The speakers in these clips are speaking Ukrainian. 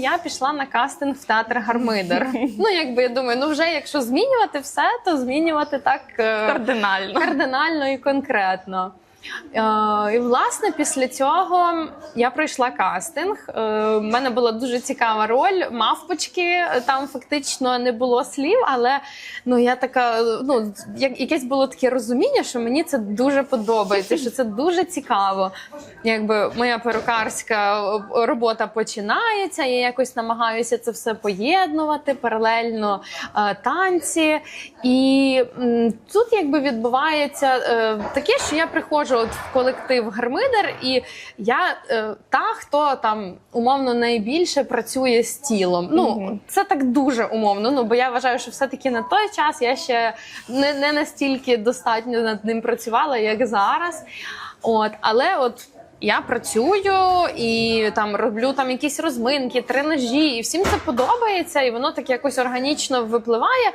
Я пішла на кастинг в театр Гармидер. Ну, якби я думаю, ну вже якщо змінювати все, то змінювати так е, Кардинально. кардинально і конкретно. Е, і власне після цього я пройшла кастинг. Е, в мене була дуже цікава роль. Мавпочки там фактично не було слів, але ну я така, ну якесь було таке розуміння, що мені це дуже подобається, що це дуже цікаво. Якби моя перукарська робота починається, я якось намагаюся це все поєднувати паралельно е, танці. І тут якби відбувається е, таке, що я приходжу от в колектив Гармидер, і я е, та, хто там умовно найбільше працює з тілом. Ну Мгм. це так дуже умовно. Ну бо я вважаю, що все-таки на той час я ще не, не настільки достатньо над ним працювала, як зараз. От, але от. Я працюю і там роблю там якісь розминки, тренажі, і всім це подобається, і воно так якось органічно випливає.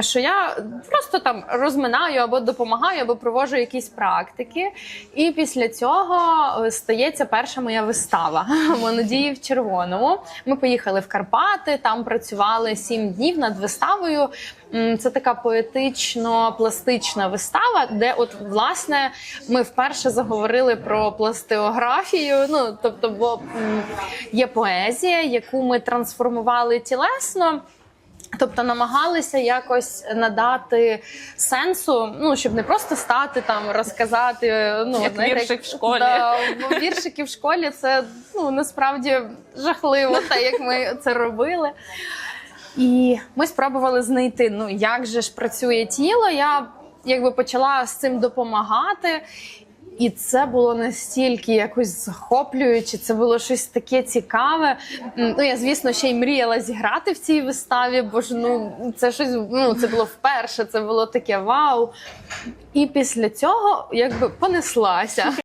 Що я просто там розминаю або допомагаю, або проводжу якісь практики. І після цього е, стається перша моя вистава Монодії в червоному. Ми поїхали в Карпати, там працювали сім днів над виставою. Це така поетично-пластична вистава, де, от власне, ми вперше заговорили про пластеографію. Ну тобто, бо є поезія, яку ми трансформували тілесно. Тобто намагалися якось надати сенсу, ну щоб не просто стати там, розказати. Ну Як віршик в школі. Да, бо віршики в школі це ну насправді жахливо, те, як ми це робили. І ми спробували знайти, ну як же ж працює тіло. Я якби почала з цим допомагати. І це було настільки якось захоплююче, це було щось таке цікаве. Ну я звісно ще й мріяла зіграти в цій виставі, бо ж ну це щось ну це було вперше, це було таке вау. І після цього якби понеслася.